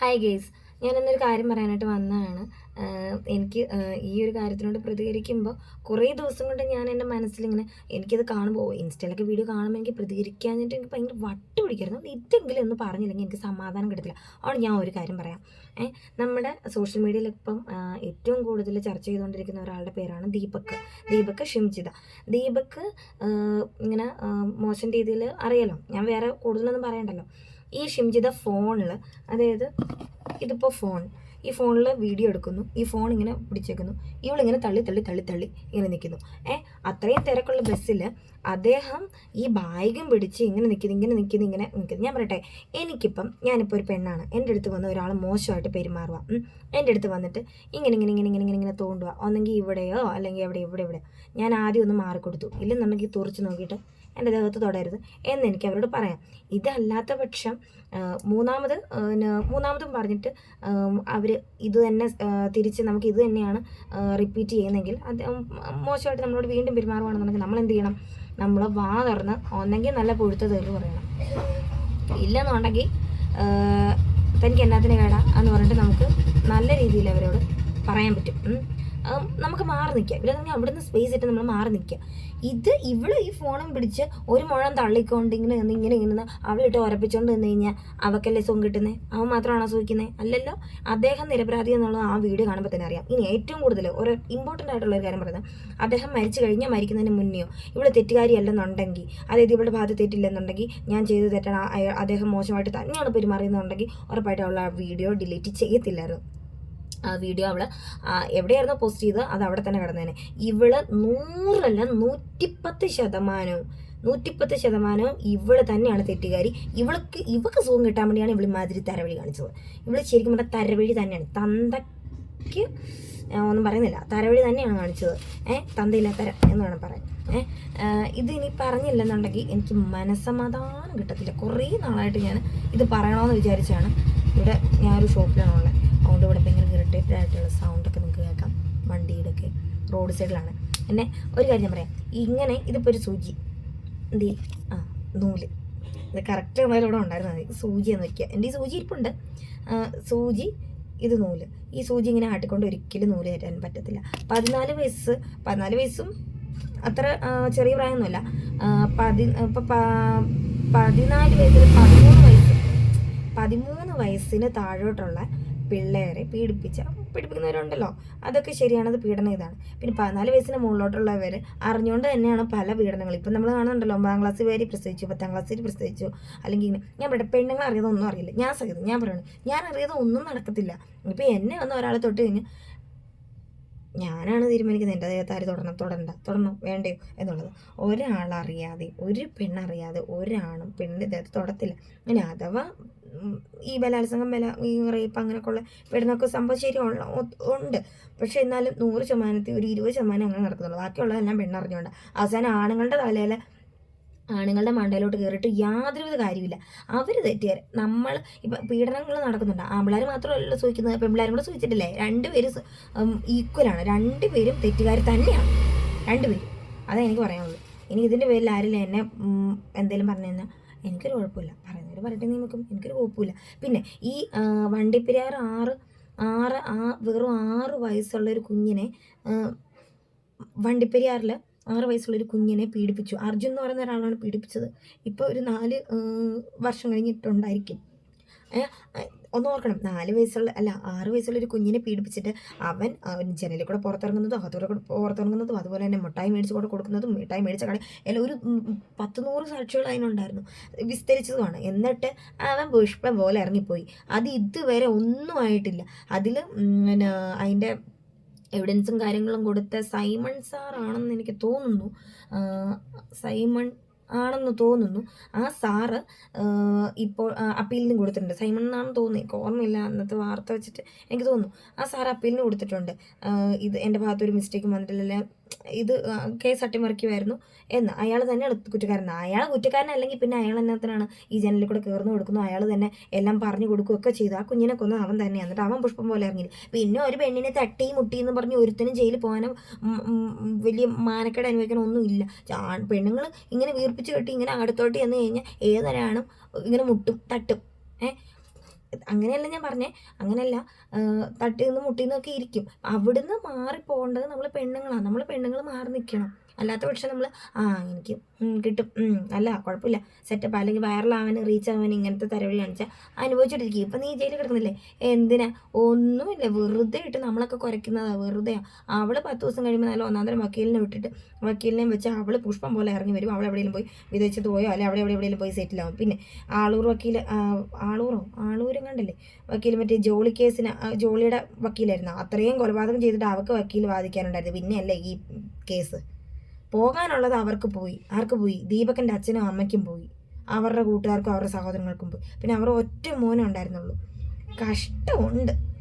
Hi guys ഞാൻ ഇന്നൊരു കാര്യം പറയാനായിട്ട് വന്നതാണ്. എനിക്ക് ഈ ഒരു കാര്യത്തിനോട് പ്രതികരിക്കുമ്പോൾ കുറേ ദിവസം കൊണ്ട് ഞാൻ എന്റെ മനസ്സിലിങ്ങനെ എനിക്കത് കാണുമ്പോൾ ഇൻസ്റ്റയിലൊക്കെ വീഡിയോ കാണുമ്പോൾ എനിക്ക് പ്രതികരിക്കാഞ്ഞിട്ട് എനിക്ക് ഭയങ്കര വട്ട് പിടിക്കായിരുന്നു. ഇതെങ്കിലും ഒന്ന് പറഞ്ഞില്ലെങ്കിൽ എനിക്ക് സമാധാനം കിട്ടത്തില്ല. അതുകൊണ്ട് ഞാൻ ഒരു കാര്യം പറയാം. ഏ നമ്മുടെ സോഷ്യൽ മീഡിയയിൽ ഇപ്പം ഏറ്റവും കൂടുതൽ ചർച്ച ചെയ്തുകൊണ്ടിരിക്കുന്ന ഒരാളുടെ പേരാണ് ദീപക്. ദീപക് ഷിംജിത. ദീപക് ഇങ്ങനെ മോശം രീതിയിൽ അറിയാലോ? ഞാൻ വേറെ കൂടുതലൊന്നും പറയണ്ടല്ലോ. ഈ ഷിംജിത ഫോണിൽ അതായത് ഇതിപ്പോൾ ഫോൺ ഈ ഫോണിൽ വീഡിയോ എടുക്കുന്നു ഈ ഫോൺ ഇങ്ങനെ പിടിച്ചേക്കുന്നു ഇവളിങ്ങനെ തള്ളി തള്ളി തള്ളി തള്ളി ഇങ്ങനെ നിൽക്കുന്നു ഏ അത്രയും തിരക്കുള്ള ബസ്സിൽ അദ്ദേഹം ഈ ബാഗും പിടിച്ച് ഇങ്ങനെ നിൽക്കുന്നു ഇങ്ങനെ നിൽക്കുന്നു ഇങ്ങനെ നിൽക്കുന്നു ഞാൻ പറയട്ടെ എനിക്കിപ്പം ഞാനിപ്പോൾ ഒരു പെണ്ണാണ്. എന്റെ അടുത്ത് വന്ന് ഒരാൾ മോശമായിട്ട് പെരുമാറുക. എന്റെ അടുത്ത് വന്നിട്ട് ഇങ്ങനെ ഇങ്ങനെ ഇങ്ങനെ ഇങ്ങനെ ഇങ്ങനെ തോണ്ടുക. ഒന്നെങ്കിൽ ഇവിടെയോ അല്ലെങ്കിൽ എവിടെ ഇവിടെ ഇവിടെ. ഞാൻ ആദ്യം ഒന്ന് മാറിക്കൊടുത്തു ഇല്ലെന്നുണ്ടെങ്കിൽ തുറച്ച് നോക്കിയിട്ട് എന്റെ ദേഹത്ത് തൊടരുത് എന്ന് എനിക്ക് അവരോട് പറയാം. ഇതല്ലാത്ത പക്ഷം മൂന്നാമത് മൂന്നാമതും പറഞ്ഞിട്ട് അവർ ഇത് തന്നെ തിരിച്ച് നമുക്ക് ഇത് തന്നെയാണ് റിപ്പീറ്റ് ചെയ്യുന്നതെങ്കിൽ അത് മോശമായിട്ട് നമ്മളോട് വീണ്ടും പെരുമാറുകയാണെന്നുണ്ടെങ്കിൽ നമ്മൾ എന്ത് ചെയ്യണം? നമ്മൾ വാ തുറന്ന് ഒന്നെങ്കിൽ നല്ല പൊഴുത്ത തെറി പറയണം. ഇല്ലെന്നുണ്ടെങ്കിൽ തനിക്ക് എന്നാത്തിന് കേടാ എന്ന് പറഞ്ഞിട്ട് നമുക്ക് നല്ല രീതിയിൽ അവരോട് പറയാൻ പറ്റും. നമുക്ക് മാറി നിൽക്കാം ഇല്ലെന്നുണ്ടെങ്കിൽ അവിടുന്ന് സ്പേസ് ഇട്ട് നമ്മൾ മാറി നിൽക്കുക. ഇത് ഇവൾ ഈ ഫോണും പിടിച്ച് ഒരു മുഴം തള്ളിക്കൊണ്ട് ഇങ്ങനെ നിന്ന് ഇങ്ങനെ ഇങ്ങനെ അവളിട്ട് ഉറപ്പിച്ചുകൊണ്ട് നിന്ന് കഴിഞ്ഞാൽ അവക്കല്ലേ സുഖം കിട്ടുന്നത് അവൻ മാത്രമാണോ സൂഹിക്കുന്നത് അല്ലല്ലോ. അദ്ദേഹം നിരപരാധി എന്നുള്ളത് ആ വീഡിയോ കാണുമ്പോൾ തന്നെ അറിയാം. ഇനി ഏറ്റവും കൂടുതൽ ഒരു ഇമ്പോർട്ടന്റ് ആയിട്ടുള്ള ഒരു കാര്യം പറയുന്നത് അദ്ദേഹം മരിച്ചു കഴിഞ്ഞാൽ മരിക്കുന്നതിന് മുന്നെയോ ഇവിടെ തെറ്റുകാരി അല്ലെന്നുണ്ടെങ്കിൽ അതായത് ഇവളുടെ ഭാഗത്ത് തെറ്റില്ലെന്നുണ്ടെങ്കിൽ ഞാൻ ചെയ്ത് തെറ്റാണ്. അദ്ദേഹം മോശമായിട്ട് തന്നെയാണ് പെരുമാറിയെന്നുണ്ടെങ്കിൽ ഉറപ്പായിട്ട് അവൾ ആ വീഡിയോ ഡിലീറ്റ് ചെയ്യത്തില്ലായിരുന്നു. വീഡിയോ അവൾ എവിടെയായിരുന്നു പോസ്റ്റ് ചെയ്തത്? അത് അവിടെ തന്നെ കിടന്നേനെ. ഇവൾ നൂറല്ല നൂറ്റിപ്പത്ത് ശതമാനവും നൂറ്റിപ്പത്ത് ശതമാനവും ഇവൾ തന്നെയാണ് തെറ്റുകാരി. ഇവൾക്ക് ഇവക്ക് സുഖം കിട്ടാൻ വേണ്ടിയാണ് ഇവൾ മാതിരി തരവഴി കാണിച്ചത്. ഇവൾ ശരിക്കും പറഞ്ഞാൽ തരവഴി തന്നെയാണ്. തന്തയ്ക്ക് ഒന്നും പറയുന്നില്ല. തരവഴി തന്നെയാണ് കാണിച്ചത്. ഏഹ് തന്തയില്ല തര എന്ന് വേണം പറയാൻ. ഏഹ് ഇത് ഇനി പറഞ്ഞില്ലെന്നുണ്ടെങ്കിൽ എനിക്ക് മനസ്സമാധാനം കിട്ടത്തില്ല. കുറേ നാളായിട്ട് ഞാൻ ഇത് പറയണമെന്ന് വിചാരിച്ചാണ് ഇവിടെ ഞാനൊരു ഷോപ്പിലാണ് ഉള്ളത്. അതുകൊണ്ട് ഇവിടെ ഭയങ്കര ഇറിറ്റേറ്റഡ് ആയിട്ടുള്ള സൗണ്ടൊക്കെ നിങ്ങൾക്ക് കേൾക്കാം. വണ്ടിയുടെ ഒക്കെ റോഡ് സൈഡിലാണ് എന്നെ ഒരു കാര്യം ഞാൻ പറയാം. ഇങ്ങനെ ഇതിപ്പോൾ ഒരു സൂചി. എന്ത്? ആ നൂൽ. ഇത് കറക്റ്റ് എന്നാലും ഇവിടെ ഉണ്ടായിരുന്നത് സൂചി എന്ന് വയ്ക്കുക എന്റെ ഈ സൂചി ഇരിപ്പുണ്ട്. സൂചി ഇത് നൂൽ. ഈ സൂചി ഇങ്ങനെ ആട്ടിക്കൊണ്ട് ഒരിക്കലും നൂൽ കയറ്റാൻ പറ്റത്തില്ല. പതിനാല് വയസ്സ് പതിനാല് വയസ്സും അത്ര ചെറിയ പ്രായമൊന്നുമല്ല. പതി ഇപ്പം പതിനാല് വയസ്സിൽ പതിമൂന്ന് വയസ്സ് പതിമൂന്ന് വയസ്സിന് താഴോട്ടുള്ള പിള്ളേരെ പീഡിപ്പിച്ച പീഡിപ്പിക്കുന്നവരുണ്ടല്ലോ. അതൊക്കെ ശരിയാണ് അത് പീഡനം ഇതാണ്. പിന്നെ പതിനാല് വയസ്സിന് മുകളിലോട്ടുള്ളവർ അറിഞ്ഞുകൊണ്ട് തന്നെയാണ് പല പീഡനങ്ങളും. ഇപ്പം നമ്മൾ കാണുന്നുണ്ടല്ലോ ഒമ്പതാം ക്ലാസ് വരെ പ്രസവിച്ചു പത്താം ക്ലാസ്സിൽ പ്രസവിച്ചു. അല്ലെങ്കിൽ ഞാൻ പറയട്ടെ പെണ്ണുങ്ങൾ അറിയാതെ ഒന്നും അറിയില്ല. ഞാൻ സഹിതം ഞാൻ പറയുന്നത് ഞാൻ അറിയാതെ ഒന്നും നടക്കത്തില്ല. ഇപ്പം എന്നെ വന്ന് ഒരാളെ തൊട്ട് കഴിഞ്ഞ് ഞാനാണ് തീരുമാനിക്കുന്നത്. എന്റെ ദേഹത്ത് ആര് തൊടണം? തൊടണ്ട. തൊടണോ. വേണ്ടയോ? എന്നുള്ളത്. ഒരാളറിയാതെ ഒരു പെണ്ണറിയാതെ ഒരാണും പെണ്ണിന്റെ ദേഹത്ത് തൊടത്തില്ല. അങ്ങനെ അഥവാ ഈ ബലാത്സംഗം ബല ഈ റേപ്പ് അങ്ങനെയൊക്കെ ഉള്ള പെടുന്നൊക്കെ സംഭവം ശരി ഉള്ള ഉണ്ട്. പക്ഷെ എന്നാലും നൂറ് ശതമാനത്തിൽ ഒരു ഇരുപത് ശതമാനം അങ്ങനെ നടക്കുന്നുള്ളൂ. ബാക്കിയുള്ളതെല്ലാം പെണ്ണറിഞ്ഞുകൊണ്ട്. അവസാനം ആണുങ്ങളുടെ തലയിൽ ആണുങ്ങളുടെ മണ്ടയിലോട്ട് കയറിയിട്ട് യാതൊരുവിധ കാര്യമില്ല അവർ തെറ്റുകാർ നമ്മൾ ഇപ്പം പീഡനങ്ങൾ നടക്കുന്നുണ്ട്. ആമ്പിള്ളേർ മാത്രമല്ല സൂചിക്കുന്നത്. പെൺപിള്ളേരും കൂടെ സൂചിച്ചിട്ടില്ലേ? രണ്ടുപേരും ഈക്വലാണ് രണ്ടുപേരും തെറ്റുകാർ തന്നെയാണ്. രണ്ടുപേരും അതാണ് എനിക്ക് പറയാനുള്ളത്. ഇനി ഇതിന്റെ പേരിൽ ആരില്ല. എന്നെ എന്തെങ്കിലും പറഞ്ഞു കഴിഞ്ഞാൽ എനിക്കൊരു കുഴപ്പമില്ല. പറയുന്നവർ പറയട്ടെ നിൽക്കും എനിക്കൊരു കുഴപ്പമില്ല. പിന്നെ ഈ വണ്ടിപ്പെരിയാർ ആറ് ആറ് ആ വെറും ആറ് വയസ്സുള്ള ഒരു കുഞ്ഞിനെ വണ്ടിപ്പെരിയാറിൽ ആറ് വയസ്സുള്ളൊരു കുഞ്ഞിനെ പീഡിപ്പിച്ചു. അർജുൻ എന്ന് പറയുന്ന ഒരാളാണ് പീഡിപ്പിച്ചത്. ഇപ്പോൾ ഒരു നാല് വർഷം കഴിഞ്ഞിട്ടുണ്ടായിരിക്കും. ഒന്ന് ഓർക്കണം. നാല് വയസ്സുള്ള അല്ല ആറ് വയസ്സുള്ള ഒരു കുഞ്ഞിനെ പീഡിപ്പിച്ചിട്ട് അവൻ ജനലിൽ കൂടെ പുറത്തിറങ്ങുന്നതും അതുകൂടെ കൂടെ പുറത്തിറങ്ങുന്നതും അതുപോലെ തന്നെ മുട്ടായി മേടിച്ച് കൂടെ കൊടുക്കുന്നതും മിഠായി മേടിച്ച കട എല്ലാം ഒരു പത്ത് നൂറ് സാക്ഷികൾ അതിനുണ്ടായിരുന്നു. വിസ്തരിച്ചതുമാണ്. എന്നിട്ട് അവൻ പുഷ്പം പോലെ ഇറങ്ങിപ്പോയി. അത് ഇതുവരെ ഒന്നും ആയിട്ടില്ല. അതിൽ പിന്നെ അതിന്റെ എവിഡൻസും കാര്യങ്ങളും കൊടുത്ത സൈമൺ സാർ ആണെന്ന് എനിക്ക് തോന്നുന്നു. സൈമൺ ആണെന്ന് തോന്നുന്നു. ആ സാറ് ഇപ്പോൾ അപ്പീലിന് കൊടുത്തിട്ടുണ്ട്. സൈമൺ എന്നാണെന്ന് തോന്നി ഓർമ്മയില്ല. അന്നത്തെ വാർത്ത വെച്ചിട്ട് എനിക്ക് തോന്നുന്നു. ആ സാർ അപ്പീലിന് കൊടുത്തിട്ടുണ്ട്. ഇത് എന്റെ ഭാഗത്തൊരു മിസ്റ്റേക്ക് വന്നിട്ടില്ല. ഇത് കേസ് അട്ടിമറിക്കുമായിരുന്നു. എന്ന് അയാൾ തന്നെയാണ് കുറ്റക്കാരൻ. അയാൾ കുറ്റക്കാരനല്ലെങ്കിൽ പിന്നെ അയാൾ എന്നത്തിനാണ് ഈ ജനലിൽ കൂടെ കയറുന്നു കൊടുക്കുന്നു. അയാൾ തന്നെ എല്ലാം പറഞ്ഞു കൊടുക്കുകയൊക്കെ ചെയ്തു. ആ കുഞ്ഞിനെ കൊന്നു അവൻ തന്നെ. എന്നിട്ട് അവൻ പുഷ്പം പോലെ ഇറങ്ങി. പിന്നെ ഒരു പെണ്ണിനെ തട്ടി മുട്ടി എന്ന് പറഞ്ഞ് ഒരുത്തനും ജയിലിൽ പോകാനോ വലിയ മാനക്കേട് അനുഭവിക്കാനോ ഒന്നുമില്ല പെണ്ണുങ്ങൾ ഇങ്ങനെ വീർപ്പിച്ച് കെട്ടി ഇങ്ങനെ അടുത്തോട്ട് ചെന്ന് കഴിഞ്ഞാൽ ഏതൊരാണും ഇങ്ങനെ മുട്ടും തട്ടും. ഏ? അങ്ങനെയല്ല ഞാൻ പറഞ്ഞേ. അങ്ങനെയല്ല തട്ടിന്ന് മുട്ടിന്നൊക്കെ ഇരിക്കും. അവിടുന്ന് മാറിപ്പോകേണ്ടത് നമ്മൾ പെണ്ണുങ്ങളാണ് നമ്മൾ പെണ്ണുങ്ങൾ മാറി നിൽക്കണം അല്ലാത്ത പക്ഷം നമ്മൾ ആ എനിക്ക് കിട്ടും അല്ല കുഴപ്പമില്ല. സെറ്റപ്പ് അല്ലെങ്കിൽ വൈറലാവാൻ റീച്ച് ആവാൻ ഇങ്ങനത്തെ തരവഴി കാണിച്ചാൽ അനുഭവിച്ചോണ്ടിരിക്കും. ഇപ്പം നീ ജയിലിൽ കിടക്കുന്നില്ലേ എന്തിനാ? ഒന്നുമില്ല. വെറുതെ ഇട്ട് നമ്മളൊക്കെ കുരയ്ക്കുന്നതാ വെറുതെ അവൾ പത്ത് ദിവസം കഴിയുമ്പോൾ നല്ല ഒന്നാന്തരം വക്കീലിനെ വിട്ടിട്ട് വക്കീലിനെയും വെച്ച് അവൾ പുഷ്പം പോലെ ഇറങ്ങി വരും. അവൾ എവിടെയെങ്കിലും പോയി വിദേശത്ത് പോയോ? അല്ലെ അവിടെ എവിടെ എവിടെയെങ്കിലും പോയി സെറ്റിൽ ആവും. പിന്നെ ആളൂർ വക്കീൽ ആളൂറോ? ആളൂരും കണ്ടല്ലേ? വക്കീൽ മറ്റേ ജോളി കേസിന് ജോളിയുടെ വക്കീലായിരുന്നു. അത്രയും കൊലപാതകം ചെയ്തിട്ട് അവൾക്ക് വക്കീൽ വാദിക്കാനുണ്ടായിരുന്നു. പിന്നെയല്ലേ ഈ കേസ്? പോകാനുള്ളത് അവർക്ക് പോയി. ആർക്ക് പോയി? ദീപകന്റെ അച്ഛനും അമ്മയ്ക്കും പോയി. അവരുടെ കൂട്ടുകാർക്കും അവരുടെ സഹോദരങ്ങൾക്കും പോയി. പിന്നെ അവരുടെ ഒറ്റ മോനുണ്ടായിരുന്നുള്ളൂ. കഷ്ടമുണ്ട്.